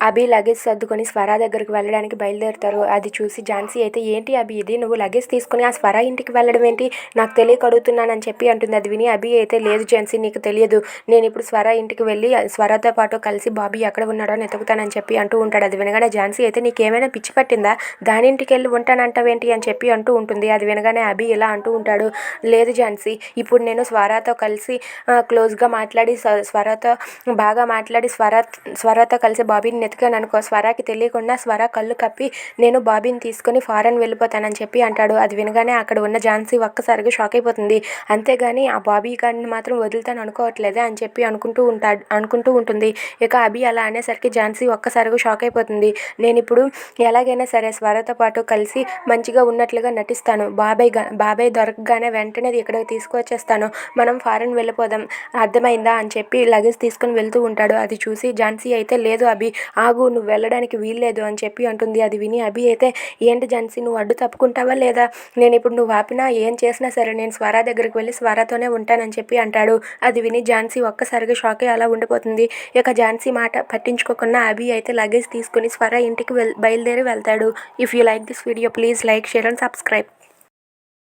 అభి luggage సర్దుకొని స్వర దగ్గరికి వెళ్ళడానికి బయలుదేరుతారు. అది చూసి ఝాన్సీ అయితే ఏంటి అభి ఇది? నువ్వు లగేజ్ తీసుకొని ఆ స్వర ఇంటికి వెళ్ళడం ఏంటి? నాకు తెలియక అడుగుతున్నానని చెప్పి అంటుంది అది విని అభి అయితే లేదు ఝాన్సీ నీకు తెలియదు. నేను ఇప్పుడు స్వర ఇంటికి వెళ్ళి స్వరాతో పాటు కలిసి బాబీ ఎక్కడ ఉన్నాడో అని ఎతుకుతానని చెప్పి అంటూ ఉంటాడు. అది వినగానే ఝాన్సీ అయితే నీకేమైనా పిచ్చి పట్టిందా? దాని ఇంటికి వెళ్ళి ఉంటానంటావేంటి? అని చెప్పి అంటూ ఉంటుంది. అది వినగానే అభి ఇలా అంటూ ఉంటాడు లేదు ఝాన్సీ ఇప్పుడు నేను స్వరాతో కలిసి క్లోజ్గా మాట్లాడి స్వరాతో బాగా మాట్లాడి స్వర స్వరతో కలిసి బాబీని నెతికాను అనుకో స్వరాకి తెలియకుండా స్వర కళ్ళు కప్పి నేను బాబీని తీసుకొని ఫారెన్ వెళ్ళిపోతానని చెప్పి అంటాడు. అది వినగానే అక్కడ ఉన్న ఝాన్సీ ఒక్కసారిగా షాక్ అయిపోతుంది. అంతేగాని ఆ బాబీ గారిని మాత్రం వదులుతాను అనుకోవట్లేదే అని చెప్పి అనుకుంటూ ఉంటాడు అనుకుంటూ ఉంటుంది. ఇక అభి అలా అనేసరికి ఝాన్సీ ఒక్కసారిగా షాక్ అయిపోతుంది. నేను ఇప్పుడు ఎలాగైనా సరే స్వరతో పాటు కలిసి మంచిగా ఉన్నట్లుగా నటిస్తాను. బాబాయ్ బాబాయ్ దొరకగానే వెంటనే ఇక్కడికి తీసుకువచ్చేస్తాను. మనం ఫారెన్ వెళ్ళిపోదాం. అర్థమైందా అని చెప్పి లగేజ్ తీసుకుని వెళ్తూ ఉంటాడు. అది చూసి ఝాన్సీ అయితే లేదు అభి. ఆగు నువ్వు వెళ్ళడానికి వీల్లేదు అని చెప్పి అంటుంది. అది విని అభి అయితే ఏంటి ఝాన్సీ నువ్వు అడ్డు తప్పుకుంటావా లేదా? నేను ఇప్పుడు నువ్వు ఆపినా ఏం చేసినా సరే నేను స్వర దగ్గరికి వెళ్ళి స్వరాతోనే ఉంటానని చెప్పి అంటాడు. అది విని ఝాన్సీ ఒక్కసారిగా షాక్ అయ్యి అలా ఉండిపోతుంది. ఇక ఝాన్సీ మాట పట్టించుకోకుండా అభి అయితే లగేజ్ తీసుకుని స్వర ఇంటికి వెల్ బయలుదేరి వెళ్తాడు. If you like this video please like share and subscribe